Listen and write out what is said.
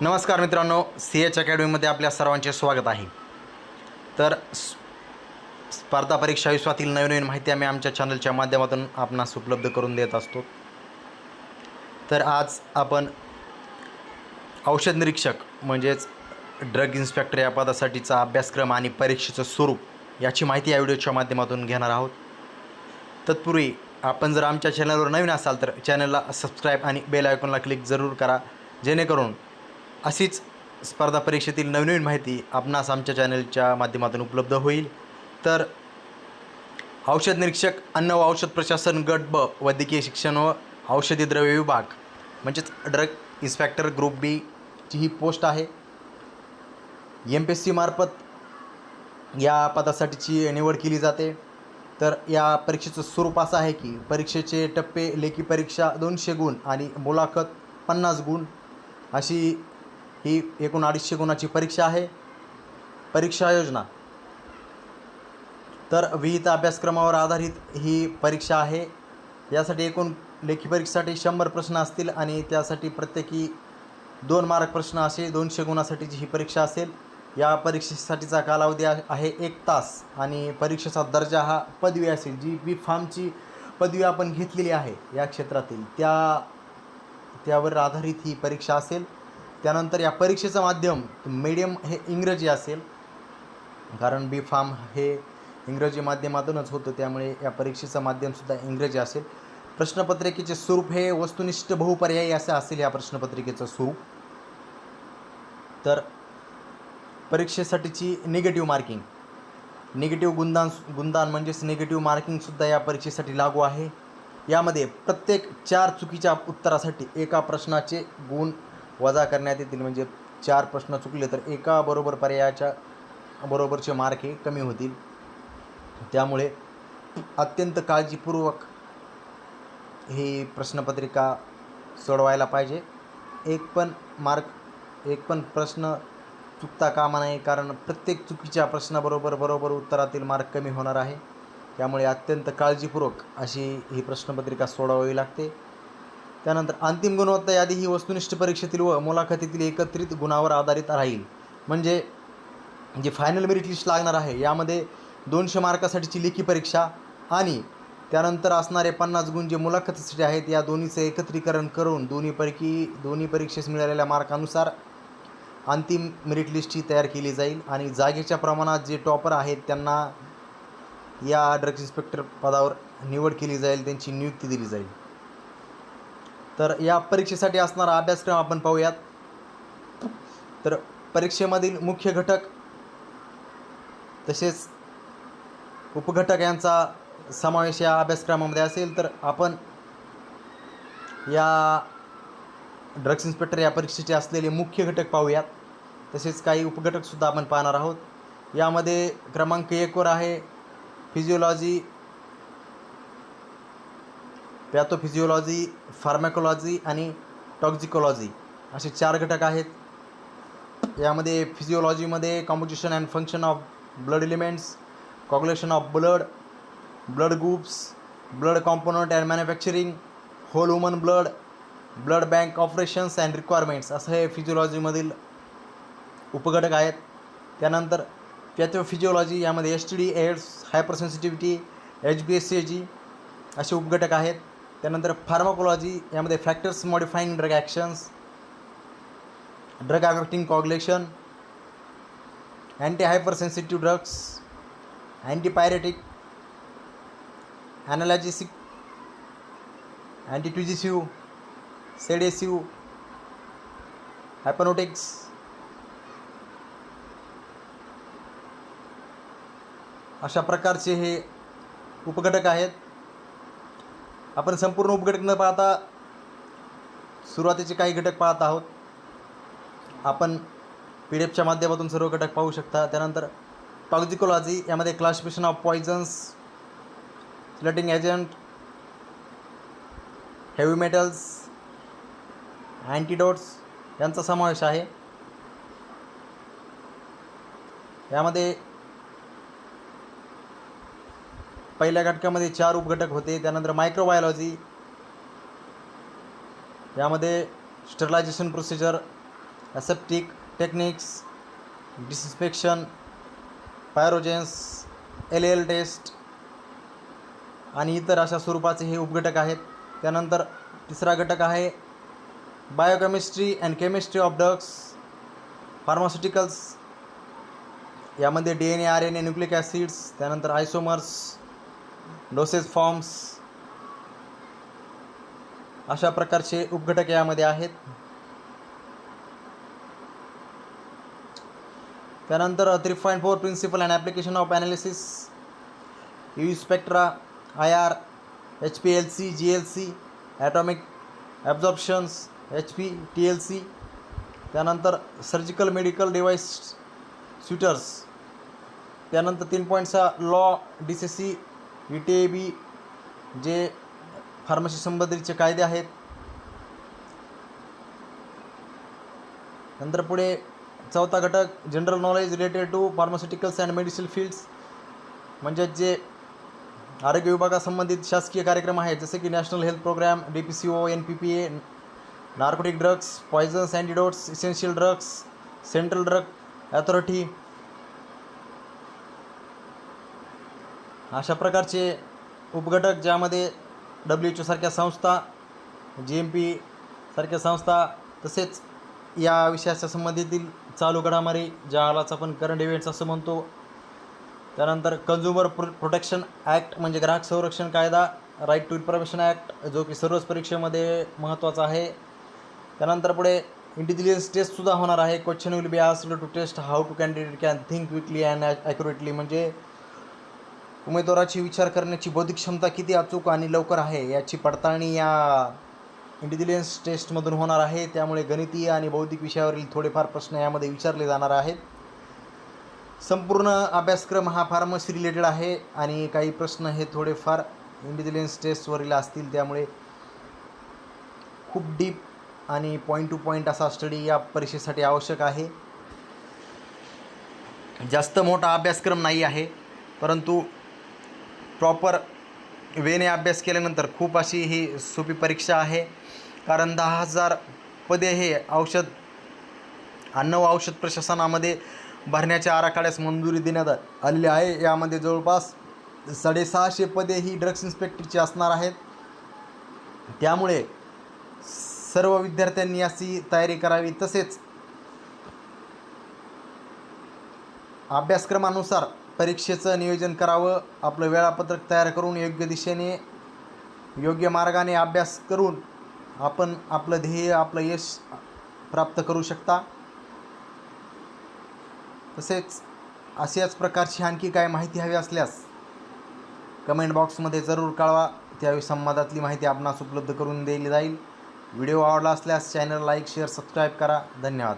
नमस्कार मित्रांनो C H अकॅडमीमध्ये आपल्या सर्वांचे स्वागत आहे. तर स्पर्धा परीक्षा विश्वातील नवीन नवीन माहिती आम्ही आमच्या चॅनलच्या माध्यमातून आपणास उपलब्ध करून देत असतो. तर आज आपण औषध निरीक्षक म्हणजेच ड्रग इन्स्पेक्टर या पदासाठीचा अभ्यासक्रम आणि परीक्षेचं स्वरूप याची माहिती या व्हिडिओच्या माध्यमातून घेणार आहोत. तत्पूर्वी आपण जर आमच्या चॅनलवर नवीन असाल तर चॅनलला सबस्क्राईब आणि बेल आयकॉनला क्लिक जरूर करा जेणेकरून अशीच स्पर्धा परीक्षेतील नवनवीन माहिती आपणास आमच्या चॅनलच्या माध्यमातून उपलब्ध होईल. तर औषध निरीक्षक अन्न व औषध प्रशासन गट ब वैद्यकीय शिक्षण व औषधी द्रव्य विभाग म्हणजेच ड्रग इन्स्पेक्टर ग्रुप बी ची ही पोस्ट आहे. एम पी एस सीमार्फत या पदासाठीची निवड केली जाते. तर या परीक्षेचं स्वरूप असं आहे की परीक्षेचे टप्पे लेखी परीक्षा दोनशे गुण आणि मुलाखत पन्नास गुण अशी ही एकूण अडीचशे गुणाची परीक्षा आहे. परीक्षा योजना. तर विहित अभ्यासक्रमावर आधारित ही परीक्षा आहे. यासाठी एकूण लेखी परीक्षेसाठी शंभर प्रश्न असतील आणि त्यासाठी प्रत्येकी दोन मार्क प्रश्न असे दोनशे गुणासाठीची ही परीक्षा असेल. या परीक्षेसाठीचा कालावधी आहे एक तास आणि परीक्षेचा दर्जा हा पदवी असेल. जी बी फार्मची पदवी आपण घेतलेली आहे या क्षेत्रातील. त्या त्यावर आधारित ही परीक्षा असेल. त्यानंतर या परीक्षेचं माध्यम मीडियम हे इंग्रजी असेल. कारण बी फार्म हे इंग्रजी माध्यमातूनच होतं त्यामुळे या परीक्षेचं माध्यमसुद्धा इंग्रजी असेल. प्रश्नपत्रिकेचे स्वरूप हे वस्तुनिष्ठ बहुपर्यायी असं असेल या प्रश्नपत्रिकेचं स्वरूप. तर परीक्षेसाठीची निगेटिव्ह मार्किंग निगेटिव्ह गुणदान गुणदान म्हणजेच निगेटिव्ह मार्किंगसुद्धा या परीक्षेसाठी लागू आहे. यामध्ये प्रत्येक चार चुकीच्या उत्तरासाठी एका प्रश्नाचे गुण वजा करण्यात येतील म्हणजे चार प्रश्न चुकले तर एका बरोबर पर्यायाच्या बरोबरचे मार्क हे कमी होतील. त्यामुळे अत्यंत काळजीपूर्वक ही प्रश्नपत्रिका सोडवायला पाहिजे. एक पण मार्क एक पण प्रश्न चुकता कामा नये कारण प्रत्येक चुकीच्या प्रश्नाबरोबर बरोबर उत्तरातील मार्क कमी होणार आहे. त्यामुळे अत्यंत काळजीपूर्वक अशी ही प्रश्नपत्रिका सोडवावी लागते. त्यानंतर अंतिम गुणवत्ता यादी ही वस्तुनिष्ठ परीक्षेतील व मुलाखतीतील एकत्रित गुणावर आधारित राहील. म्हणजे जे फायनल मेरिट लिस्ट लागणार आहे यामध्ये दोनशे मार्कासाठीची लेखी परीक्षा आणि त्यानंतर असणारे पन्नास गुण जे मुलाखतीसाठी आहेत या दोन्हीचं एकत्रीकरण करून दोन्हीपैकी दोन्ही परीक्षेस मिळालेल्या मार्कानुसार अंतिम मेरिट लिस्ट ही तयार केली जाईल. आणि जागेच्या प्रमाणात जे टॉपर आहेत त्यांना या ड्रग्ज इन्स्पेक्टर पदावर निवड केली जाईल त्यांची नियुक्ती दिली जाईल. तर या परीक्षेसाठी असणारा अभ्यासक्रम आपण पाहूयात. तर परीक्षेमधील मुख्य घटक तसेच उपघटक यांचा समावेश या अभ्यासक्रमामध्ये असेल तर आपण या ड्रग्स इन्स्पेक्टर या परीक्षेचे असलेले मुख्य घटक पाहूयात. तसेच काही उपघटकसुद्धा आपण पाहणार आहोत. यामध्ये क्रमांक एकवर आहे फिजिओलॉजी पॅथोफिजिओलॉजी फार्मॅकोलॉजी आणि टॉक्झिकोलॉजी असे चार घटक आहेत. यामध्ये फिजिओलॉजीमध्ये composition and function of blood elements coagulation of blood blood groups blood component and manufacturing whole woman blood blood bank operations and requirements असं हे फिजिओलॉजीमधील उपघटक आहेत. त्यानंतर पॅथोफिजिओलॉजी यामध्ये S T D AIDS hypersensitivity H B S C G असे उपघटक आहेत. त्यानंतर फार्माकोलॉजी यामध्ये factors modifying drug actions drug affecting coagulation anti hypersensitive drugs antipyretic analgesic antitussive sedative hypnotics अशा प्रकारचे हे उपघटक आहेत. आपण संपूर्ण उपघटक न पाहता सुरुवातीचे काही घटक पाहत आहोत. आपण पी डी एफच्या माध्यमातून सर्व घटक पाहू शकता. त्यानंतर टॉक्झिकोलॉजी यामध्ये classification of poisons chelating agent heavy metals antidotes यांचा समावेश आहे. यामध्ये पहिल्या घटकामध्ये चार उपघटक होते त्यानंतर मायक्रोबायोलॉजी यामध्ये sterilisation procedure aseptic techniques disinfection pyrogens L L test आणि इतर अशा स्वरूपाचे हे उपघटक आहेत. त्यानंतर तिसरा घटक आहे biochemistry and chemistry of drugs pharmaceuticals यामध्ये D N A R N A nucleic acids त्यानंतर आयसोमर्स डोसेस फॉर्म्स अशा प्रकारचे उपघटक यामध्ये आहेत. त्यानंतर three point four principle and application of analysis U spectra I R H P L C G L C atomic absorptions H P T L C त्यानंतर surgical medical device sutures त्यानंतर तीन point सहा law D C C E T A B J pharmacy संबंधीचे कायदे आहेत नंतर पुढे चौथा घटक general knowledge related to pharmaceuticals and medicine fields म्हणजेच जे आरोग्य विभागासंबंधित शासकीय कार्यक्रम आहेत जसे की national health programme D P C O N P P A narcotic drugs poisons antidotes essential drugs central drug authority अशा प्रकारचे उपघटक ज्यामध्ये डब्ल्यू एच ओसारख्या संस्था जी एम पी सारख्या संस्था तसेच या विषयाच्या संबंधितील चालू घडामोडी ज्यालाच आपण करंट इव्हेंट्स असं म्हणतो. त्यानंतर कन्झ्युमर प्रो प्रोटेक्शन ॲक्ट म्हणजे ग्राहक संरक्षण कायदा राईट टू इन्फॉर्मेशन ॲक्ट जो की सर्वच परीक्षेमध्ये महत्त्वाचा आहे. त्यानंतर पुढे इंटेलिजन्स टेस्टसुद्धा होणार आहे. Question will be asked to test how to candidate can think quickly and accurately म्हणजे उमेदवाराची विचार करण्याची बौद्धिक क्षमता किती अचूक आणि लवकर आहे याची पडताळणी या इंटेलिजन्स टेस्टमधून होणार आहे. त्यामुळे गणितीय आणि बौद्धिक विषयावरील थोडेफार प्रश्न यामध्ये विचारले जाणार आहेत. संपूर्ण अभ्यासक्रम हा फार्मसी रिलेटेड आहे आणि काही प्रश्न हे थोडेफार इंटेलिजन्स टेस्टवरील असतील. त्यामुळे खूप डीप आणि पॉईंट टू पॉईंट असा स्टडी या परीक्षेसाठी आवश्यक आहे. जास्त मोठा अभ्यासक्रम नाही आहे परंतु प्रॉपर वेने अभ्यास केल्यानंतर खूप अशी ही सोपी परीक्षा आहे. कारण दहा हजार पदे हे औषध अन्न व औषध प्रशासनामध्ये भरण्याच्या आराखड्यास मंजुरी देण्यात आलेली आहे. यामध्ये जवळपास साडेसहाशे पदे ही ड्रग्स इन्स्पेक्टरची असणार आहेत. त्यामुळे सर्व विद्यार्थ्यांनी अशी तयारी करावी. तसेच अभ्यासक्रमानुसार परीक्षेचं नियोजन करावं आपलं वेळापत्रक तयार करून योग्य दिशेने योग्य मार्गाने अभ्यास करून आपण आपलं ध्येय आपलं यश प्राप्त करू शकता. तसेच अशाच प्रकारची आणखी काय माहिती हवी असल्यास कमेंट बॉक्समध्ये जरूर कळवा. त्यावेळी संवादातली माहिती आपणास उपलब्ध करून दिली जाईल. व्हिडिओ आवडला असल्यास चॅनल लाईक शेअर सबस्क्राईब करा. धन्यवाद.